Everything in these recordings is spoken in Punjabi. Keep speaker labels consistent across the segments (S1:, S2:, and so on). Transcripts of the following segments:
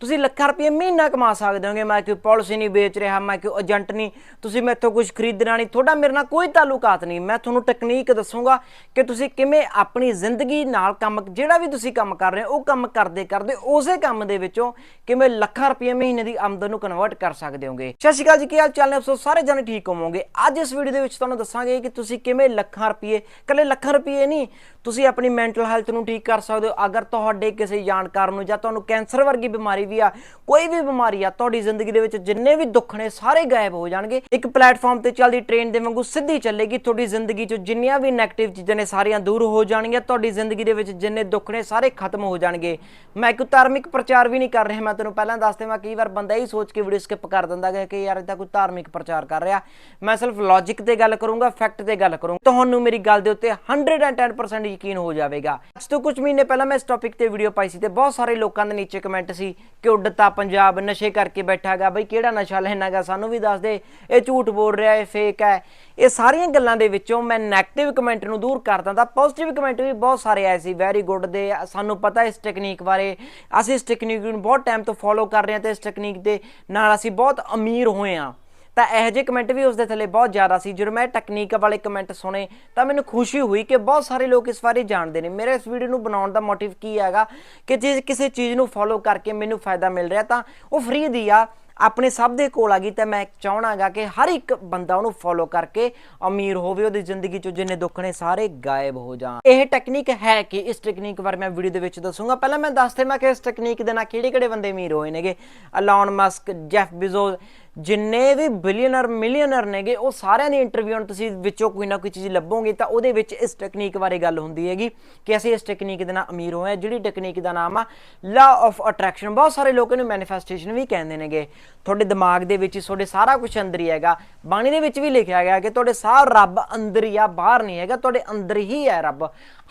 S1: ਤੁਸੀਂ ਲੱਖਾਂ ਰੁਪਏ ਮਹੀਨਾ ਕਮਾ ਸਕਦੇ ਹੋਗੇ, ਮੈਂ ਕੋਈ ਪਾਲਿਸੀ ਨਹੀਂ ਵੇਚ ਰਿਹਾ, ਮੈਂ ਕੋਈ ਏਜੰਟ ਨਹੀਂ, ਤੁਸੀਂ ਮੈਥੋਂ ਕੁਝ ਖਰੀਦਣਾ ਨਹੀਂ, ਤੁਹਾਡਾ ਮੇਰੇ ਨਾਲ ਕੋਈ ਤਾਲੁਕਾਤ ਨਹੀਂ। ਮੈਂ ਤੁਹਾਨੂੰ ਟੈਕਨੀਕ ਦੱਸੂਗਾ ਕਿ ਤੁਸੀਂ ਕਿਵੇਂ ਆਪਣੀ ਜ਼ਿੰਦਗੀ ਨਾਲ ਕੰਮ, ਜਿਹੜਾ ਵੀ ਤੁਸੀਂ ਕੰਮ ਕਰ ਰਹੇ ਹੋ, ਉਹ ਕੰਮ ਕਰਦੇ ਕਰਦੇ, ਉਸੇ ਕੰਮ ਦੇ ਵਿੱਚੋਂ ਕਿਵੇਂ ਲੱਖਾਂ ਰੁਪਏ ਮਹੀਨੇ ਦੀ ਆਮਦਨ ਨੂੰ ਕਨਵਰਟ ਕਰ ਸਕਦੇ ਹੋਗੇ। ਸਤਿ ਸ਼੍ਰੀ ਅਕਾਲ ਜੀ, ਕੀ ਹਾਲ ਚਾਲ ਨੇ? ਅਫਸੋਸ, ਸਾਰੇ ਜਣੇ ਠੀਕ ਹੋਵੋਗੇ। ਅੱਜ ਇਸ ਵੀਡੀਓ ਦੇ ਵਿੱਚ ਤੁਹਾਨੂੰ ਦੱਸਾਂਗੇ ਕਿ ਤੁਸੀਂ ਕਿਵੇਂ ਲੱਖਾਂ ਰੁਪਏ ਕੱਲੇ ਲੱਖਾਂ ਰੁਪਏ ਨਹੀਂ, ਤੁਸੀਂ ਆਪਣੀ ਮੈਂਟਲ ਹੈਲਥ ਨੂੰ ਠੀਕ ਕਰ ਸਕਦੇ ਹੋ। ਅਗਰ ਤੁਹਾਡੇ ਕਿਸੇ ਜਾਣਕਾਰ ਨੂੰ ਜਾਂ ਤੁਹਾਨੂੰ ਕੈਂਸਰ ਵਰਗੀ ਬਿਮਾਰੀ ਵੀ ਆ, ਕੋਈ ਵੀ ਬਿਮਾਰੀ ਆ, ਤੁਹਾਡੀ ਜ਼ਿੰਦਗੀ ਦੇ ਵਿੱਚ ਜਿੰਨੇ ਵੀ ਦੁੱਖ ਨੇ, ਸਾਰੇ ਗਾਇਬ ਹੋ ਜਾਣਗੇ। ਇੱਕ ਪਲੇਟਫਾਰਮ ਤੇ ਚੱਲਦੀ ਟ੍ਰੇਨ ਦੇ ਵਾਂਗੂ ਸਿੱਧੀ ਚੱਲੇਗੀ, ਤੁਹਾਡੀ ਜ਼ਿੰਦਗੀ 'ਚ ਜਿੰਨੀਆਂ ਵੀ 네ਗੇਟਿਵ ਚੀਜ਼ਾਂ ਨੇ, ਸਾਰੀਆਂ ਦੂਰ ਹੋ ਜਾਣਗੀਆਂ, ਤੁਹਾਡੀ ਜ਼ਿੰਦਗੀ ਦੇ ਵਿੱਚ ਜਿੰਨੇ ਦੁੱਖ ਨੇ, ਸਾਰੇ ਖਤਮ ਹੋ ਜਾਣਗੇ। ਮੈਂ ਕੋਈ ਧਾਰਮਿਕ ਪ੍ਰਚਾਰ ਵੀ ਨਹੀਂ ਕਰ ਰਿਹਾ, ਮੈਂ ਤੈਨੂੰ ਪਹਿਲਾਂ ਦੱਸ ਦੇਵਾਂ, ਕਈ ਵਾਰ ਬੰਦਾ ਹੀ ਸੋਚ ਕੇ ਵੀਡੀਓ ਸਕਿਪ ਕਰ ਦਿੰਦਾ ਹੈ ਕਿ ਯਾਰ ਇਹਦਾ ਕੋਈ ਧਾਰਮਿਕ ਪ੍ਰਚਾਰ ਕਰ ਰਿਹਾ। ਮੈਂ ਸਿਰਫ ਲੌਜੀਕ ਤੇ ਗੱਲ ਕਰੂੰਗਾ ਫੈਕਟ ਤੇ ਗੱਲ ਕਰੂੰਗਾ। ਤੁਹਾਨੂੰ ਮੇਰੀ ਗੱਲ ਦੇ ਉੱਤੇ 110% ਯਕੀਨ ਹੋ ਜਾਵੇਗਾ। ਅੱਜ ਤੋਂ ਕੁਝ ਮਹੀਨੇ ਪਹਿਲਾਂ ਮੈਂ ਇਸ ਟੌਪਿਕ ਤੇ ਵੀਡੀਓ ਪਾਈ ਸੀ ਤੇ ਬਹੁਤ ਸਾਰੇ ਲੋਕਾਂ ਦੇ ਨੀਚੇ ਕਮੈਂਟ ਸੀ ਕਿ ਉੱਡਤਾ ਪੰਜਾਬ ਨਸ਼ੇ ਕਰਕੇ ਬੈਠਾਗਾ ਬਈ ਕਿਹੜਾ ਨਸ਼ਾ ਲੈਣਾਗਾ ਸਾਨੂੰ ਵੀ ਦੱਸ ਦੇ। ਇਹ ਝੂਠ ਬੋਲ ਰਿਹਾ, ਇਹ ਫੇਕ ਹੈ। ਇਹ ਸਾਰੀਆਂ ਗੱਲਾਂ ਦੇ ਵਿੱਚੋਂ ਮੈਂ 네ਗੇਟਿਵ ਕਮੈਂਟ ਨੂੰ ਦੂਰ ਕਰ ਦਿੰਦਾ। ਪੋਜ਼ਿਟਿਵ ਕਮੈਂਟ ਵੀ ਬਹੁਤ ਸਾਰੇ ਆਏ ਸੀ। ਵੈਰੀ ਗੁੱਡ ਦੇ। ਸਾਨੂੰ ਪਤਾ ਇਸ ਟੈਕਨੀਕ ਬਾਰੇ। ਅਸੀਂ ਇਸ ਟੈਕਨੀਕ ਨੂੰ ਬਹੁਤ ਟਾਈਮ ਤੋਂ ਫੋਲੋ ਕਰ ਰਹੇ ਹਾਂ ਤੇ ਇਸ ਟੈਕਨੀਕ ਦੇ ਨਾਲ ਅਸੀਂ ਬਹੁਤ ਅਮੀਰ ਹੋਏ ਹਾਂ। ਤਾਂ ਇਹੋ ਜਿਹੇ ਕਮੈਂਟ ਵੀ ਉਸ ਦੇ ਥੱਲੇ ਬਹੁਤ ਜ਼ਿਆਦਾ ਸੀ। ਜਦੋਂ ਮੈਂ ਟੈਕਨੀਕ ਵਾਲੇ ਕਮੈਂਟ ਸੁਣੇ, ਤਾਂ ਮੈਨੂੰ ਖੁਸ਼ੀ ਹੋਈ ਕਿ ਬਹੁਤ ਸਾਰੇ ਲੋਕ ਇਸ ਬਾਰੇ ਜਾਣਦੇ ਨੇ। ਮੇਰੇ ਇਸ ਵੀਡੀਓ ਨੂੰ ਬਣਾਉਣ ਦਾ ਮੋਟਿਵ ਕੀ ਹੈਗਾ ਕਿ ਜੇ ਕਿਸੇ ਚੀਜ਼ ਨੂੰ ਫੋਲੋ ਕਰਕੇ ਮੈਨੂੰ ਫਾਇਦਾ ਮਿਲ ਰਿਹਾ, ਤਾਂ ਉਹ ਫ੍ਰੀ ਦੀ ਆ। ਆਪਣੇ ਸਭ ਦੇ ਕੋਲ ਆ ਗਈ ਤਾਂ ਮੈਂ ਚਾਹਣਾਗਾ ਕਿ ਹਰ ਇੱਕ ਬੰਦਾ ਉਹਨੂੰ ਫੋਲੋ ਕਰਕੇ ਅਮੀਰ ਹੋਵੇ, ਉਹਦੀ ਜ਼ਿੰਦਗੀ ਚੋਂ ਜਿੰਨੇ ਦੁੱਖ ਨੇ ਸਾਰੇ ਗਾਇਬ ਹੋ ਜਾਣ। ਇਹ ਟੈਕਨੀਕ ਹੈ ਕਿ ਇਸ ਟੈਕਨੀਕ ਬਾਰੇ ਮੈਂ ਵੀਡੀਓ ਦੇ ਵਿੱਚ ਦੱਸੂਗਾ। ਪਹਿਲਾਂ ਮੈਂ ਦੱਸ ਦੇਵਾਂ ਕਿ ਇਸ ਟੈਕਨੀਕ ਦੇ ਨਾਲ ਕਿਹੜੇ ਕਿਹੜੇ ਬੰਦੇ ਅਮੀਰ ਹੋਏ ਨੇਗੇ? ਅਲੌਨ ਮਸਕ ਜੈਫ ਬਿਜ਼ੋਸ ਜਿੰਨੇ ਵੀ ਬਿਲੀਅਨਰ ਮਿਲੀਅਨਰ ਨੇਗੇ, ਉਹ ਸਾਰਿਆਂ ਦੀ ਇੰਟਰਵਿਊ ਨੂੰ ਤੁਸੀਂ ਵਿੱਚੋਂ ਕੋਈ ਨਾ ਕੋਈ ਚੀਜ਼ ਲੱਭੋਗੇ ਤਾਂ ਉਹਦੇ ਵਿੱਚ ਇਸ ਟੈਕਨੀਕ ਬਾਰੇ ਗੱਲ ਹੁੰਦੀ ਹੈਗੀ ਕਿ ਅਸੀਂ ਇਸ ਟੈਕਨੀਕ ਦੇ ਨਾਲ ਅਮੀਰ ਹੋਏ ਹਾਂ। ਜਿਹੜੀ ਟੈਕਨੀਕ ਦਾ ਨਾਮ ਆ ਲਾ ਆਫ ਅਟਰੈਕਸ਼ਨ ਬਹੁਤ ਸਾਰੇ ਲੋਕ ਇਹਨੂੰ ਮੈਨੀਫੈਸਟੇਸ਼ਨ ਵੀ ਕਹਿੰਦੇ ਨੇਗੇ। ਤੁਹਾਡੇ ਦਿਮਾਗ ਦੇ ਵਿੱਚ ਹੀ ਤੁਹਾਡੇ ਸਾਰਾ ਕੁਝ ਅੰਦਰ ਹੀ ਹੈਗਾ। ਬਾਣੀ ਦੇ ਵਿੱਚ ਵੀ ਲਿਖਿਆ ਗਿਆ ਕਿ ਤੁਹਾਡੇ ਸਾਰ ਰੱਬ ਅੰਦਰ ਹੀ ਆ, ਬਾਹਰ ਨਹੀਂ ਹੈਗਾ, ਤੁਹਾਡੇ ਅੰਦਰ ਹੀ ਹੈ ਰੱਬ।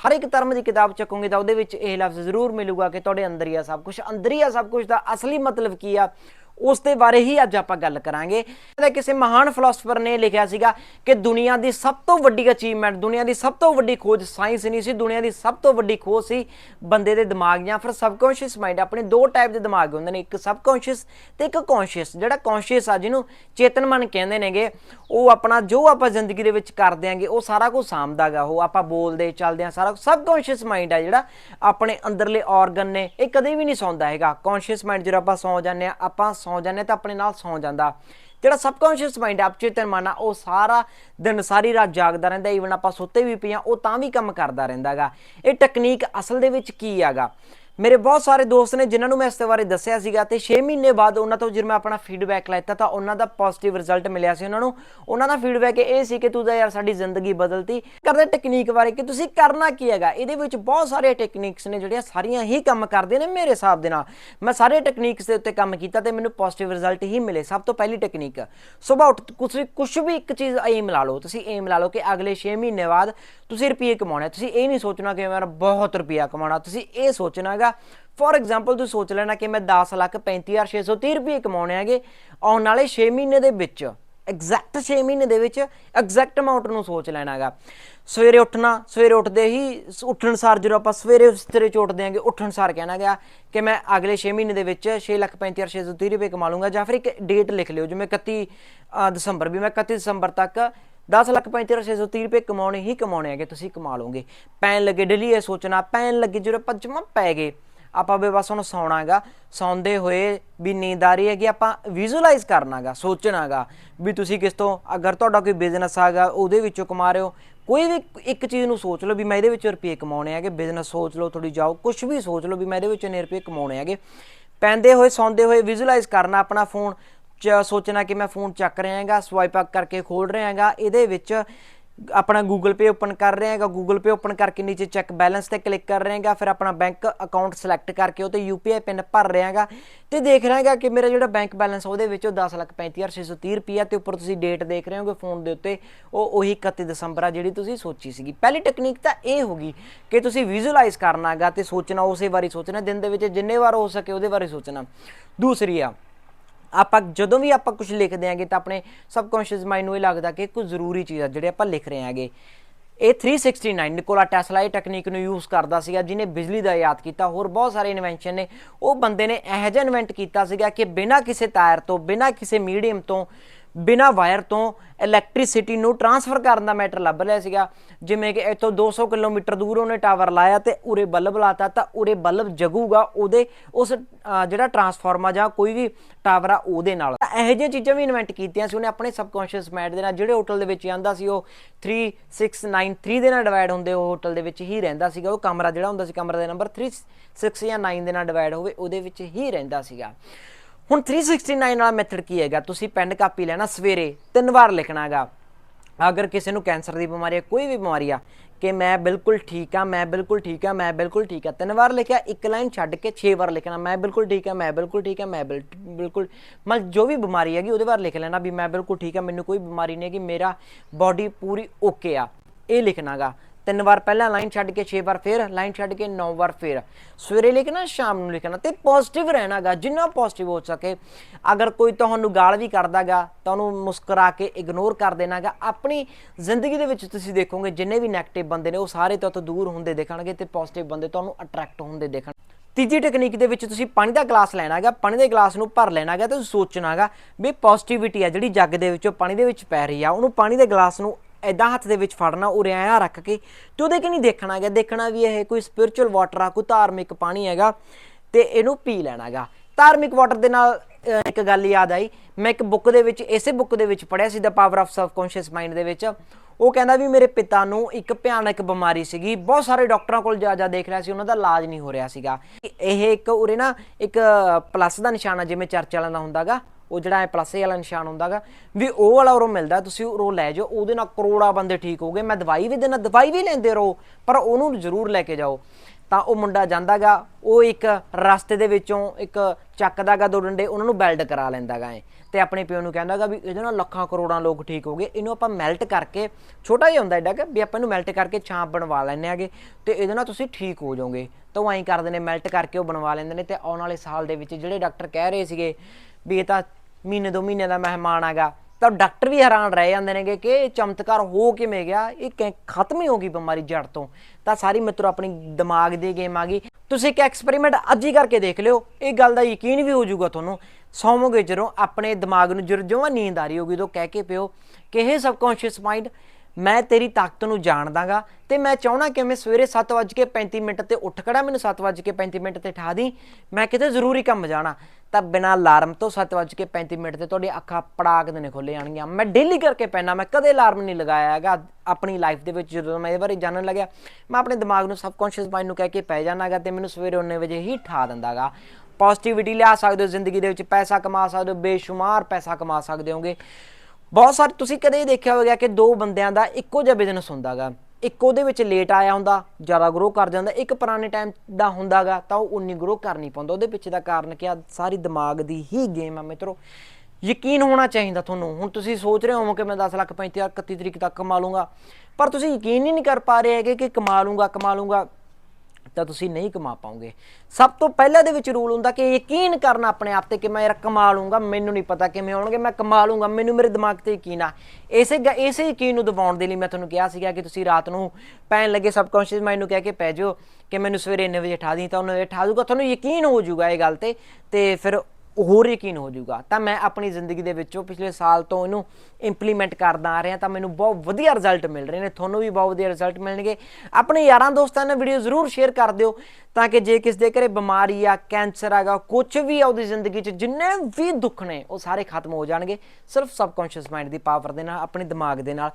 S1: ਹਰ ਇੱਕ ਧਰਮ ਦੀ ਕਿਤਾਬ ਚੱਕੋਗੇ ਤਾਂ ਉਹਦੇ ਵਿੱਚ ਇਹ ਲਫ਼ਜ਼ ਜ਼ਰੂਰ ਮਿਲੂਗਾ ਕਿ ਤੁਹਾਡੇ ਅੰਦਰ ਹੀ ਆ ਸਭ ਕੁਝ ਅੰਦਰ ਹੀ ਆ ਸਭ ਕੁਝ ਦਾ ਅਸਲੀ ਮਤਲਬ ਕੀ ਆ? ਉਸ ਦੇ ਬਾਰੇ ਹੀ ਅੱਜ ਆਪਾਂ ਗੱਲ ਕਰਾਂਗੇ। ਇਹਦਾ ਕਿਸੇ ਮਹਾਨ ਫਿਲਾਸਫਰ ਨੇ ਲਿਖਿਆ ਸੀਗਾ ਕਿ ਦੁਨੀਆ ਦੀ ਸਭ ਤੋਂ ਵੱਡੀ ਅਚੀਵਮੈਂਟ ਦੁਨੀਆ ਦੀ ਸਭ ਤੋਂ ਵੱਡੀ ਖੋਜ ਸਾਇੰਸ ਨਹੀਂ ਸੀ, ਦੁਨੀਆ ਦੀ ਸਭ ਤੋਂ ਵੱਡੀ ਖੋਜ ਸੀ ਬੰਦੇ ਦੇ ਦਿਮਾਗ ਜਾਂ ਫਿਰ ਸਬਕੌਂਸ਼ੀਅਸ ਮਾਈਂਡ ਆਪਣੇ ਦੋ ਟਾਈਪ ਦੇ ਦਿਮਾਗ ਹੁੰਦੇ ਨੇ, ਇੱਕ ਸਬਕੌਂਸ਼ੀਅਸ ਤੇ ਇੱਕ ਕੌਂਸ਼ੀਅਸ ਜਿਹੜਾ ਕੌਂਸ਼ੀਅਸ ਆ ਜਿਹਨੂੰ ਚੇਤਨ ਮਨ ਕਹਿੰਦੇ ਨੇਗੇ, ਉਹ ਆਪਣਾ ਜੋ ਆਪਾਂ ਜ਼ਿੰਦਗੀ ਦੇ ਵਿੱਚ ਕਰਦੇ ਆਂਗੇ, ਉਹ ਸਾਰਾ ਕੁਝ ਸਾਂਭਦਾਗਾ ਉਹ ਆਪਾਂ ਬੋਲਦੇ, ਚੱਲਦੇ ਆ, ਸਾਰਾ ਸਬਕੌਂਸ਼ੀਅਸ ਮਾਈਂਡ ਆ ਜਿਹੜਾ, ਆਪਣੇ ਅੰਦਰਲੇ ਆਰਗਨ ਨੇ, ਇਹ ਕਦੇ ਵੀ ਨਹੀਂ ਸੌਂਦਾ ਹੈਗਾ। ਕੌਂਸ਼ੀਅਸ ਮਾਈਂਡ ਜਦੋਂ ਆਪਾਂ ਸੌਂ ਜਾਂਦੇ ਆ, ਆਪਾਂ ਸੌਂ ਜਾਂਦੇ, ਤਾਂ ਆਪਣੇ ਨਾਲ ਸੌਂ ਜਾਂਦਾ। ਜਿਹੜਾ ਸਬਕੌਂਸ਼ੀਅਸ ਮਾਈਂਡ ਆ ਚੇਤਨ ਮਨ ਆ, ਉਹ ਸਾਰਾ ਦਿਨ ਸਾਰੀ ਰਾਤ ਜਾਗਦਾ ਰਹਿੰਦਾ, ਈਵਨ ਆਪਾਂ ਸੁੱਤੇ ਵੀ ਪਈਆਂ ਉਹ ਤਾਂ ਵੀ ਕੰਮ ਕਰਦਾ ਰਹਿੰਦਾਗਾ ਇਹ ਟੈਕਨੀਕ ਅਸਲ ਦੇ ਵਿੱਚ ਕੀ ਹੈਗਾ? ਮੇਰੇ ਬਹੁਤ ਸਾਰੇ ਦੋਸਤ ਨੇ ਜਿਨ੍ਹਾਂ ਨੂੰ ਮੈਂ ਇਸ ਦੇ ਬਾਰੇ ਦੱਸਿਆ ਸੀਗਾ ਤੇ 6 ਮਹੀਨੇ ਬਾਅਦ ਉਹਨਾਂ ਤੋਂ ਜਦੋਂ ਮੈਂ ਆਪਣਾ ਫੀਡਬੈਕ ਲੈਤਾ ਤਾਂ ਉਹਨਾਂ ਦਾ ਪੋਜ਼ਿਟਿਵ ਰਿਜ਼ਲਟ ਮਿਲਿਆ ਸੀ ਉਹਨਾਂ ਨੂੰ। ਉਹਨਾਂ ਦਾ ਫੀਡਬੈਕ ਇਹ ਸੀ ਕਿ ਤੂੰ ਤਾਂ ਯਾਰ ਸਾਡੀ ਜ਼ਿੰਦਗੀ ਬਦਲਤੀ। ਕਰਦੇ ਟੈਕਨੀਕ ਬਾਰੇ ਕਿ ਤੁਸੀਂ ਕਰਨਾ ਕੀ ਹੈਗਾ? ਇਹਦੇ ਵਿੱਚ ਬਹੁਤ ਸਾਰੇ ਟੈਕਨੀਕਸ ਨੇ ਜਿਹੜੀਆਂ ਸਾਰੀਆਂ ਹੀ ਕੰਮ ਕਰਦੇ ਨੇ ਮੇਰੇ ਹਿਸਾਬ ਦੇ ਨਾਲ। ਮੈਂ ਸਾਰੇ ਟੈਕਨੀਕਸ ਦੇ ਉੱਤੇ ਕੰਮ ਕੀਤਾ ਤੇ ਮੈਨੂੰ ਪੋਜ਼ਿਟਿਵ ਰਿਜ਼ਲਟ ਹੀ ਮਿਲੇ, ਸਭ ਤੋਂ ਪਹਿਲੀ ਟੈਕਨੀਕ ਸਵੇਰ ਉੱਠ ਕੁਝ ਕੁਝ ਵੀ ਇੱਕ ਚੀਜ਼ ਏਮ ਲਾ ਲਓ, ਤੁਸੀਂ ਏਮ ਲਾ ਲਓ ਕਿ ਅਗਲੇ 6 ਮਹੀਨੇ ਬਾਅਦ ਤੁਸੀਂ ਰੁਪਏ ਕਮਾਉਣੇ ਤੁਸੀਂ ਇਹ ਨਹੀਂ ਸੋਚਣਾ ਕਿ ਮੈਂ ਬਹੁਤ ਰੁਪਿਆ ਕਮਾਉਣਾ, ਤੁਸੀਂ ਇਹ ਸੋਚਣਾ ਸੋਚਣਾਗਾ ਫੋਰ ਐਗਜ਼ਾਮਪਲ ਤੁਸੀਂ ਸੋਚ ਲੈਣਾ ਕਿ ਮੈਂ 10 ਲੱਖ 35630 ਰੁਪਏ ਕਮਾਉਣੇ ਹੈਗੇ ਆਉਣ ਵਾਲੇ 6 ਮਹੀਨੇ ਦੇ ਵਿੱਚ ਐਗਜ਼ੈਕਟ 6 ਮਹੀਨੇ ਦੇ ਵਿੱਚ ਐਗਜ਼ੈਕਟ ਅਮਾਉਂਟ ਨੂੰ ਸੋਚ ਲੈਣਾ ਹੈਗਾ। ਸਵੇਰੇ ਉੱਠਣਾ ਸਵੇਰੇ ਉੱਠਦੇ ਹੀ ਉੱਠਣ ਸਾਰ ਜਦੋਂ ਆਪਾਂ ਸਵੇਰੇ ਉਸ ਤਰ੍ਹਾਂ ਚ ਉੱਠਦੇ ਆਂਗੇ ਉੱਠਣ ਸਾਰ ਕਹਿਣਾ ਗਿਆ ਕਿ ਮੈਂ ਅਗਲੇ 6 ਮਹੀਨੇ ਦੇ ਵਿੱਚ 6,35,630 ਰੁਪਏ ਕਮਾ ਲੂੰਗਾ ਜਾਂ ਫਿਰ ਇੱਕ ਡੇਟ ਲਿਖ ਲਿਓ ਜਿਵੇਂ 31 ਦਸੰਬਰ ਵੀ ਮੈਂ 31 ਦਸੰਬਰ ਤੱਕ 10 ਲੱਖ 35,630 ਰੁਪਏ ਕਮਾਉਣੇ ਹੀ ਕਮਾਉਣੇ ਹੈਗੇ ਤੁਸੀਂ ਕਮਾ ਲਓਗੇ। ਪੈਣ ਲੱਗੇ ਡੇਲੀ ਇਹ ਸੋਚਣਾ ਪੈਣ ਲੱਗੇ ਜਦੋਂ ਆਪਾਂ ਜਮਾ ਪੈ ਗਏ ਆਪਾਂ ਵੀ ਬਸ ਹੁਣ ਸੌਣਾਗਾ ਸੌਂਦੇ ਹੋਏ ਵੀ ਨੀਂਦ ਆ ਰਹੀ ਹੈਗੀ ਆਪਾਂ ਵਿਜ਼ੂਅਲਾਈਜ਼ ਕਰਨਾਗਾ ਸੋਚਣਾਗਾ ਵੀ ਤੁਸੀਂ ਕਿਸ ਤੋਂ ਅਗਰ ਤੁਹਾਡਾ ਕੋਈ ਬਿਜ਼ਨਸ ਆਗਾ ਉਹਦੇ ਵਿੱਚੋਂ ਕਮਾ ਰਹੇ ਹੋ। ਕੋਈ ਵੀ ਇੱਕ ਚੀਜ਼ ਨੂੰ ਸੋਚ ਲਓ ਵੀ ਮੈਂ ਇਹਦੇ ਵਿੱਚ ਰੁਪਏ ਕਮਾਉਣੇ ਹੈਗੇ ਬਿਜ਼ਨਸ ਸੋਚ ਲਓ ਥੋੜੀ ਜਾਓ ਕੁਝ ਵੀ ਸੋਚ ਲਓ ਵੀ ਮੈਂ ਇਹਦੇ ਵਿੱਚ ਇੰਨੇ ਰੁਪਏ ਕਮਾਉਣੇ ਹੈਗੇ। ਪੈਂਦੇ ਹੋਏ ਸੌਂਦੇ ਹੋਏ ਵਿਜ਼ੂਅਲਾਈਜ਼ ਕਰਨਾ ਆਪਣਾ ਫੋਨ ਸੋਚਣਾ ਕਿ ਮੈਂ ਫੋਨ ਚੱਕ ਰਿਹਾ ਹਾਂਗਾ ਸਵਾਈਪ ਅਪ ਕਰਕੇ ਖੋਲ ਰਿਹਾ ਹਾਂਗਾ ਇਹਦੇ ਵਿੱਚ ਆਪਣਾ ਗੂਗਲ ਪੇ ਓਪਨ ਕਰ ਰਹੇ ਹਾਂਗਾ ਗੂਗਲ ਪੇ ਓਪਨ ਕਰਕੇ ਨੀਚੇ ਚੈੱਕ ਬੈਲੈਂਸ ਤੇ ਕਲਿੱਕ ਕਰ ਰਹੇ ਹਾਂਗਾ ਫਿਰ ਆਪਣਾ ਬੈਂਕ ਅਕਾਊਂਟ ਸਿਲੈਕਟ ਕਰਕੇ ਉਹ ਤੇ ਯੂਪੀਆਈ ਪਿਨ ਭਰ ਰਹੇ ਹਾਂਗਾ ਤੇ ਦੇਖ ਰਹੇ ਹਾਂਗਾ ਕਿ ਮੇਰਾ ਜਿਹੜਾ ਬੈਂਕ ਬੈਲੈਂਸ ਉਹਦੇ ਵਿੱਚ ਵਿੱਚੋਂ 10,35,630 ਰੁਪਈਆ ਤੇ ਉੱਪਰ ਤੁਸੀਂ ਡੇਟ ਦੇਖ ਰਹੇ ਹੋਗੇ ਫੋਨ ਦੇ ਉੱਤੇ ਉਹ ਉਹੀ 31 ਦਸੰਬਰ ਆ ਜਿਹੜੀ ਤੁਸੀਂ ਸੋਚੀ ਸੀਗੀ। ਪਹਿਲੀ ਟੈਕਨੀਕ ਤਾਂ ਇਹ ਹੋਗੀ ਕਿ ਤੁਸੀਂ ਵਿਜ਼ੂਅਲਾਈਜ਼ ਕਰਨਾਗਾ ਤੇ ਸੋਚਣਾ ਉਸੇ ਵਾਰੀ ਸੋਚਣਾ ਦਿਨ ਦੇ ਵਿੱਚ ਜਿੰਨੇ ਵਾਰ ਹੋ ਸਕੇ ਉਹਦੇ ਬਾਰੇ ਸੋਚਣਾ। ਦੂਸਰੀ ਆ ਆਪਾਂ ਜਦੋਂ ਵੀ ਆਪਾਂ ਕੁਝ ਲਿਖਦੇ ਆਂਗੇ ਤਾਂ ਆਪਣੇ ਸਬਕੌਂਸ਼ੀਅਸ ਮਾਈਂਡ ਨੂੰ ਇਹ ਲੱਗਦਾ ਕਿ ਕੋਈ ਜ਼ਰੂਰੀ ਚੀਜ਼ ਆ ਜਿਹੜੇ ਆਪਾਂ ਲਿਖ ਰਹੇ ਆਂਗੇ। ਇਹ 369 ਨਿਕੋਲਾ ਟੈਸਲਾ ਇਹ ਟੈਕਨੀਕ ਨੂੰ ਯੂਜ਼ ਕਰਦਾ ਸੀਗਾ, ਜਿਹਨੇ ਬਿਜਲੀ ਦਾ ਯਾਦ ਕੀਤਾ, ਹੋਰ ਬਹੁਤ ਸਾਰੇ ਇਨਵੈਂਸ਼ਨ ਨੇ। ਉਹ ਬੰਦੇ ਨੇ ਇਹੋ ਜਿਹਾ ਇਨਵੈਂਟ ਕੀਤਾ ਸੀਗਾ ਕਿ ਬਿਨਾਂ ਕਿਸੇ ਤਾਰ ਤੋਂ, ਬਿਨਾਂ ਕਿਸੇ ਮੀਡੀਅਮ ਤੋਂ ਬਿਨਾਂ ਵਾਇਰ ਤੋਂ ਇਲੈਕਟ੍ਰਿਸਿਟੀ ਨੂੰ ਟਰਾਂਸਫਰ ਕਰਨ ਦਾ ਮੈਟਰ ਲੱਭ ਲਿਆ ਸੀਗਾ। ਜਿਵੇਂ ਕਿ ਇੱਥੋਂ 200 ਕਿਲੋਮੀਟਰ ਦੂਰ ਉਹਨੇ ਟਾਵਰ ਲਾਇਆ ਤੇ ਉਰੇ ਬੱਲਬ ਲਾਤਾ, ਤਾਂ ਉਰੇ ਬਲਬ ਜਗੂਗਾ ਉਹਦੇ, ਉਸ ਜਿਹੜਾ ਟਰਾਂਸਫਾਰਮਰ ਜਾਂ ਕੋਈ ਵੀ ਟਾਵਰ ਆ ਉਹਦੇ ਨਾਲ। ਤਾਂ ਇਹੋ ਜਿਹੀਆਂ ਚੀਜ਼ਾਂ ਵੀ ਇਨਵੈਂਟ ਕੀਤੀਆਂ ਸੀ, ਉਹਨੇ ਆਪਣੇ ਸਬਕੌਂਸ਼ੀਅਸ ਮਾਈਂਡ ਦੇ ਨਾਲ, ਜਿਹੜੇ ਹੋਟਲ ਦੇ ਵਿੱਚ ਜਾਂਦਾ ਸੀ ਉਹ 3693 ਦੇ ਨਾਲ ਡਿਵਾਈਡ ਹੁੰਦੇ, ਉਹ ਹੋਟਲ ਦੇ ਵਿੱਚ ਹੀ ਰਹਿੰਦਾ ਸੀਗਾ। ਉਹ ਕਮਰਾ ਜਿਹੜਾ ਹੁੰਦਾ ਸੀ, ਕਮਰਾ ਦੇ ਨੰਬਰ 36 ਜਾਂ 9 ਦੇ ਨਾਲ ਡਿਵਾਈਡ ਹੋਵੇ, ਉਹਦੇ ਵਿੱਚ ਹੀ ਰਹਿੰਦਾ ਸੀਗਾ। ਹੁਣ 369 ਵਾਲਾ ਮੈਥਡ ਕੀ ਹੈਗਾ? ਤੁਸੀਂ ਪੈਨ ਕਾਪੀ ਲੈਣਾ ਸਵੇਰੇ, ਤਿੰਨ ਵਾਰ ਲਿਖਣਾਗਾ ਅਗਰ ਕਿਸੇ ਨੂੰ ਕੈਂਸਰ ਦੀ ਬਿਮਾਰੀ ਹੈ, ਕੋਈ ਵੀ ਬਿਮਾਰੀ ਆ, ਕਿ ਮੈਂ ਬਿਲਕੁਲ ਠੀਕ ਆ, ਮੈਂ ਬਿਲਕੁਲ ਠੀਕ ਆ, ਮੈਂ ਬਿਲਕੁਲ ਠੀਕ ਆ, ਤਿੰਨ ਵਾਰ ਲਿਖਿਆ, ਇੱਕ ਲਾਈਨ ਛੱਡ ਕੇ 6 ਵਾਰ ਲਿਖਣਾ, ਮੈਂ ਬਿਲਕੁਲ ਠੀਕ ਆ, ਮੈਂ ਬਿਲਕੁਲ ਠੀਕ ਆ, ਮੈਂ ਬਿਲ- ਬਿਲਕੁਲ, ਮਤਲਬ ਜੋ ਵੀ ਬਿਮਾਰੀ ਹੈਗੀ, ਉਹਦੇ ਬਾਰੇ ਲਿਖ ਲੈਣਾ ਵੀ ਮੈਂ ਬਿਲਕੁਲ ਠੀਕ ਆ, ਮੈਨੂੰ ਕੋਈ ਬਿਮਾਰੀ ਨਹੀਂ ਹੈਗੀ, ਮੇਰਾ ਬਾਡੀ ਪੂਰੀ ਓਕੇ ਆ। ਇਹ ਲਿਖਣਾਗਾ ਤਿੰਨ ਵਾਰ ਪਹਿਲਾਂ ਲਾਈਨ ਛੱਡ ਕੇ 6 ਵਾਰ ਫਿਰ, ਲਾਈਨ ਛੱਡ ਕੇ 9 ਵਾਰ ਫਿਰ। ਸਵੇਰੇ ਲਿਖਣਾ ਸ਼ਾਮ ਨੂੰ ਲਿਖਣਾ ਤੇ ਪੋਜ਼ਿਟਿਵ ਰਹਿਣਾਗਾ, ਜਿੰਨਾ ਪੋਜ਼ਿਟਿਵ ਹੋ ਸਕੇ। ਅਗਰ ਕੋਈ ਤੁਹਾਨੂੰ ਗਾਲ ਵੀ ਕਰਦਾਗਾ ਤਾਂ ਉਹਨੂੰ ਮੁਸਕਰਾ ਕੇ ਇਗਨੋਰ ਕਰ ਦੇਣਾਗਾ, ਆਪਣੀ ਜ਼ਿੰਦਗੀ ਦੇ ਵਿੱਚ ਤੁਸੀਂ ਦੇਖੋਗੇ, ਜਿੰਨੇ ਵੀ 네ਗੇਟਿਵ ਬੰਦੇ ਨੇ, ਉਹ ਸਾਰੇ ਤੋਂ ਦੂਰ ਹੁੰਦੇ ਦੇਖਣਗੇ ਤੇ ਪੋਜ਼ਿਟਿਵ ਬੰਦੇ ਤੁਹਾਨੂੰ ਅਟਰੈਕਟ ਹੁੰਦੇ ਦੇਖਣ। ਤੀਜੀ ਟੈਕਨੀਕ ਦੇ ਵਿੱਚ ਤੁਸੀਂ ਪਾਣੀ ਦਾ ਗਲਾਸ ਲੈਣਾ ਹੈਗਾ ਪਾਣੀ ਦੇ ਗਲਾਸ ਨੂੰ ਭਰ ਲੈਣਾ ਹੈਗਾ ਤੇ ਸੋਚਣਾ ਹੈਗਾ ਵੀ ਪੋਜ਼ਿਟਿਵਿਟੀ ਆ ਜਿਹੜੀ ਜੱਗ ਦੇ ਵਿੱਚੋਂ ਪਾਣੀ ਦੇ ਵਿੱਚ ਪੈ ਰਹੀ ਆ, ਉਹਨੂੰ ਪਾਣੀ ਦੇ ਗਲਾਸ ਨੂੰ ਐਦਾਂ ਹੱਥ ਦੇ ਵਿੱਚ ਫੜਨਾ, ਉਰੇ ਐਂ ਰੱਖ ਕੇ ਤੇ ਉਹਦੇ ਕਿ ਨਹੀਂ ਦੇਖਣਾ ਹੈਗਾ? ਦੇਖਣਾ ਵੀ ਇਹ ਕੋਈ ਸਪਿਰਚੁਅਲ ਵਾਟਰ ਆ, ਕੋਈ ਧਾਰਮਿਕ ਪਾਣੀ ਹੈਗਾ ਤੇ ਇਹਨੂੰ ਪੀ ਲੈਣਾ ਹੈਗਾ। ਧਾਰਮਿਕ ਵਾਟਰ ਦੇ ਨਾਲ ਇੱਕ ਗੱਲ ਯਾਦ ਆਈ। ਮੈਂ ਇੱਕ ਬੁੱਕ ਦੇ ਵਿੱਚ, ਇਸੇ ਬੁੱਕ ਦੇ ਵਿੱਚ ਪੜਿਆ ਸੀ the power of subconscious mind ਦੇ ਵਿੱਚ। ਉਹ ਕਹਿੰਦਾ ਵੀ ਮੇਰੇ ਪਿਤਾ ਨੂੰ ਇੱਕ ਭਿਆਨਕ ਬਿਮਾਰੀ ਸੀਗੀ। ਬਹੁਤ ਸਾਰੇ ਡਾਕਟਰਾਂ ਕੋਲ ਜਾ ਜਾ ਦੇਖ ਰਿਹਾ ਸੀ, ਉਹਨਾਂ ਦਾ ਇਲਾਜ ਨਹੀਂ ਹੋ ਰਿਹਾ ਸੀਗਾ। ਇਹ ਇੱਕ ਉਰੇ ਨਾ ਇੱਕ ਪਲੱਸ ਦਾ ਨਿਸ਼ਾਨ, ਜਿਵੇਂ ਚਰਚ ਵਾਲਿਆਂ ਦਾ ਹੁੰਦਾਗਾ ਉਹ ਜਿਹੜਾ ਹੈ ਪਲੱਸ ਵਾਲਾ ਨਿਸ਼ਾਨ ਹੁੰਦਾਗਾ, ਵੀ ਉਹ ਵਾਲਾ ਉਰੋਂ ਮਿਲਦਾ, ਤੁਸੀਂ ਉਹ ਲੈ ਜਾਓ, ਉਹਦੇ ਨਾਲ ਕਰੋੜਾ ਬੰਦੇ ਠੀਕ ਹੋ ਗਏ ਮੈਂ ਦਵਾਈ ਵੀ ਦੇਣਾ ਦਵਾਈ ਵੀ ਲੈਂਦੇ ਰਹੋ, ਪਰ ਉਹਨੂੰ ਜ਼ਰੂਰ ਲੈ ਕੇ ਜਾਓ। ਤਾਂ ਉਹ ਮੁੰਡਾ ਜਾਂਦਾਗਾ, ਉਹ ਇੱਕ ਰਸਤੇ ਦੇ ਵਿੱਚੋਂ ਇੱਕ ਚੱਕਦਾਗਾ ਦੋ ਡੰਡੇ, ਉਹਨਾਂ ਨੂੰ ਬੈਲਡ ਕਰਾ ਲੈਂਦਾਗਾ ਐ। ਤੇ ਆਪਣੇ ਪਿਓ ਨੂੰ ਕਹਿੰਦਾਗਾ ਵੀ ਇਹਦੇ ਨਾਲ ਲੱਖਾਂ ਕਰੋੜਾਂ ਲੋਕ ਠੀਕ ਹੋ ਗਏ ਇਹਨੂੰ ਆਪਾਂ ਮੈਲਟ ਕਰਕੇ, ਛੋਟਾ ਜਿਹਾ ਹੁੰਦਾ ਐਡਾ ਕਿ, ਵੀ ਆਪਾਂ ਇਹਨੂੰ ਮੈਲਟ ਕਰਕੇ ਛਾਂਪ ਬਣਵਾ ਲੈਣੇ ਆਗੇ, ਤੇ ਇਹਦੇ ਨਾਲ ਤੁਸੀਂ ਠੀਕ ਹੋ ਜਾਓਗੇ। ਤਾਂ ਉਹ ਐਂ ਕਰਦੇ ਨੇ, ਮੈਲਟ ਕਰਕੇ ਉਹ ਬਣਵਾ ਲੈਂਦੇ ਨੇ, ਤੇ ਆਉਣ ਵਾਲੇ ਸਾਲ ਦੇ ਵਿੱਚ ਜਿਹੜੇ ਡਾਕਟਰ ਕਹਿ ਰਹੇ ਸੀਗੇ ਵੀ ਇਹ ਤਾਂ ਮਹੀਨੇ ਦੋ ਮਹੀਨੇ ਦਾ ਮਹਿਮਾਨ ਆਗਾ ਤਾਂ ਡਾਕਟਰ ਵੀ ਹੈਰਾਨ ਰਹਿ ਜਾਂਦੇ ਨੇਗੇ ਕਿ ਇਹ ਚਮਤਕਾਰ ਹੋ ਕਿਵੇਂ ਗਿਆ? ਇਹ ਕਿ ਖਤਮ ਹੀ ਹੋ ਗਈ ਬਿਮਾਰੀ ਜੜ ਤੋਂ? ਤਾਂ ਸਾਰੀ ਮਿੱਤਰੋ, ਆਪਣੀ ਦਿਮਾਗ ਦੀ ਗੇਮ ਆ ਗਈ। ਤੁਸੀਂ ਇੱਕ ਐਕਸਪੈਰੀਮੈਂਟ ਅੱਜ ਹੀ ਕਰਕੇ ਦੇਖ ਲਿਓ। ਇਹ ਗੱਲ ਦਾ ਯਕੀਨ ਵੀ ਹੋ ਜਾਊਗਾ ਤੁਹਾਨੂੰ। ਸੌਵੋਗੇ ਜਦੋਂ ਆਪਣੇ ਦਿਮਾਗ ਨੂੰ ਜਦੋਂ ਜਮਾਂ ਨੀਂਦ ਆ ਰਹੀ ਹੋਗੀ ਉਦੋਂ ਕਹਿ ਕੇ ਪਿਓ ਕਿ ਇਹ ਸਬਕੌਂਸ਼ੀਅਸ ਮਾਈਂਡ ਮੈਂ ਤੇਰੀ ਤਾਕਤ ਨੂੰ ਜਾਣਦਾਗਾ ਤੇ ਮੈਂ ਚਾਹਣਾ ਕਿ ਮੈਂ ਸਵੇਰੇ 7:35 ਮਿੰਟ ਤੇ ਉੱਠ ਖੜਾ ਮੈਨੂੰ 7:35 ਮਿੰਟ ਤੇ ਠਾ ਦੀ ਮੈਂ ਕਿਤੇ ਜ਼ਰੂਰੀ ਕੰਮ ਜਾਣਾ। ਤਾਂ ਬਿਨਾ ਅਲਾਰਮ ਤੋਂ 7:35 ਮਿੰਟ ਤੇ ਤੁਹਾਡੀ ਅੱਖਾਂ ਪੜਾਕ ਦੇ ਨੇ ਖੁੱਲੇ ਜਾਣਗੀਆਂ। ਮੈਂ ਡੇਲੀ ਕਰਕੇ ਪੈਣਾ ਮੈਂ ਕਦੇ ਅਲਾਰਮ ਨਹੀਂ ਲਗਾਇਆ ਹੈਗਾ। ਆਪਣੀ ਲਾਈਫ ਦੇ ਵਿੱਚ ਜਦੋਂ ਮੈਂ ਇਹ ਬਾਰੇ ਜਾਣਨ ਲੱਗਿਆ, ਮੈਂ ਆਪਣੇ ਦਿਮਾਗ ਨੂੰ ਸਬਕੌਂਸ਼ੀਅਸ ਮਾਈਂਡ ਨੂੰ ਕਹਿ ਕੇ ਪੈ ਜਾਣਾਗਾ ਤੇ ਮੈਨੂੰ ਸਵੇਰੇ 9 ਵਜੇ ਹੀ ਠਾ ਦਿੰਦਾਗਾ। ਪੋਜ਼ਿਟਿਵਿਟੀ ਲਿਆ ਸਕਦੇ ਹੋ ਜ਼ਿੰਦਗੀ ਦੇ ਵਿੱਚ, ਪੈਸਾ ਕਮਾ ਸਕਦੇ ਹੋ, ਬੇਸ਼ੁਮਾਰ ਪੈਸਾ ਕਮਾ ਸਕਦੇ ਹੋਗੇ। ਬਹੁਤ ਸਾਰੇ ਤੁਸੀਂ ਕਦੇ ਇਹ ਦੇਖਿਆ ਹੋਵੇਗਾ ਕਿ ਦੋ ਬੰਦਿਆਂ ਦਾ ਇੱਕੋ ਜਿਹਾ ਬਿਜ਼ਨਸ ਹੁੰਦਾਗਾ। ਇੱਕ ਉਹਦੇ ਵਿੱਚ ਲੇਟ ਆਇਆ ਹੁੰਦਾ, ਜ਼ਿਆਦਾ ਗਰੋ ਕਰ ਜਾਂਦਾ, ਇੱਕ ਪੁਰਾਣੇ ਟਾਈਮ ਦਾ ਹੁੰਦਾਗਾ, ਤਾਂ ਉਹ ਉਨੀ ਗਰੋ ਕਰ ਨਹੀਂ ਪਾਉਂਦਾ। ਉਹਦੇ ਪਿੱਛੇ ਦਾ ਕਾਰਨ ਕੀ ਆ? ਸਾਰੀ ਦਿਮਾਗ ਦੀ ਹੀ ਗੇਮ ਆ ਮਿੱਤਰੋ। ਯਕੀਨ ਹੋਣਾ ਚਾਹੀਦਾ ਤੁਹਾਨੂੰ। ਹੁਣ ਤੁਸੀਂ ਸੋਚ ਰਹੇ ਹੋ ਕਿ ਮੈਂ 10 ਲੱਖ 35 31 ਤਰੀਕ ਤੱਕ ਕਮਾ ਲੂੰਗਾ। ਪਰ ਤੁਸੀਂ ਯਕੀਨ ਹੀ ਨਹੀਂ ਕਰ ਪਾ ਰਹੇ ਹੈਗੇ ਕਿ ਕਮਾ ਲੂੰਗਾ ਕਮਾ ਲੂੰਗਾ। ਤਾਂ ਤੁਸੀਂ ਨਹੀਂ ਕਮਾ ਪਾਓਗੇ ਸਭ ਤੋਂ ਪਹਿਲਾਂ ਦੇ ਵਿੱਚ ਰੂਲ ਹੁੰਦਾ ਕਿ ਯਕੀਨ ਕਰਨਾ ਆਪਣੇ ਆਪ ਤੇ ਕਿ ਮੈਂ ਯਾਰ ਕਮਾ ਲੂੰਗਾ, ਮੈਨੂੰ ਨਹੀਂ ਪਤਾ ਕਿਵੇਂ ਹੋਣਗੇ ਮੈਂ ਕਮਾ ਲੂੰਗਾ, ਮੈਨੂੰ ਮੇਰੇ ਦਿਮਾਗ ਤੇ ਯਕੀਨ ਆ। ਇਸੇ ਗ- ਇਸੇ ਯਕੀਨ ਨੂੰ ਦਿਵਾਉਣ ਦੇ ਲਈ ਮੈਂ ਤੁਹਾਨੂੰ ਕਿਹਾ ਸੀਗਾ ਕਿ ਤੁਸੀਂ ਰਾਤ ਨੂੰ ਪੈਣ ਲੱਗੇ ਸਬਕੌਂਸ਼ੀਅਸ ਮਾਈਂਡ ਨੂੰ ਕਹਿ ਕੇ ਪੈ ਜਾਓ ਕਿ ਮੈਨੂੰ ਸਵੇਰੇ 9 ਵਜੇ ਠਾ ਦੀ ਤਾਂ ਉਹਨੂੰ ਠਾ ਦੂਗਾ ਤੁਹਾਨੂੰ ਯਕੀਨ ਹੋ ਜਾਊਗਾ ਇਹ ਗੱਲ ਤੇ। ਤੇ ਫਿਰ ਹੋਰ ਯਕੀਨ ਹੋ ਜਾਊਗਾ। ਤਾਂ ਮੈਂ ਆਪਣੀ ਜ਼ਿੰਦਗੀ ਦੇ ਵਿੱਚੋਂ ਪਿਛਲੇ ਸਾਲ ਤੋਂ ਇਹਨੂੰ ਇੰਪਲੀਮੈਂਟ ਕਰਦਾ ਆ ਰਿਹਾ ਤਾਂ ਮੈਨੂੰ ਬਹੁਤ ਵਧੀਆ ਰਿਜ਼ਲਟ ਮਿਲ ਰਹੇ ਨੇ। ਤੁਹਾਨੂੰ ਵੀ ਬਹੁਤ ਵਧੀਆ ਰਿਜ਼ਲਟ ਮਿਲਣਗੇ। ਆਪਣੇ ਯਾਰਾਂ ਦੋਸਤਾਂ ਨਾਲ ਵੀਡੀਓ ਜ਼ਰੂਰ ਸ਼ੇਅਰ ਕਰ ਦਿਓ ਤਾਂ ਕਿ ਜੇ ਕਿਸੇ ਦੇ ਘਰੇ ਬਿਮਾਰੀ ਆ ਕੈਂਸਰ ਆਗਾ ਕੁਝ ਵੀ ਆ, ਉਹਦੀ ਜ਼ਿੰਦਗੀ 'ਚ ਜਿੰਨੇ ਵੀ ਦੁੱਖ ਨੇ, ਉਹ ਸਾਰੇ ਖਤਮ ਹੋ ਜਾਣਗੇ। ਸਿਰਫ ਸਬਕੌਂਸ਼ੀਅਸ ਮਾਈਂਡ ਦੀ ਪਾਵਰ ਦੇ ਨਾਲ, ਆਪਣੇ ਦਿਮਾਗ ਦੇ ਨਾਲ।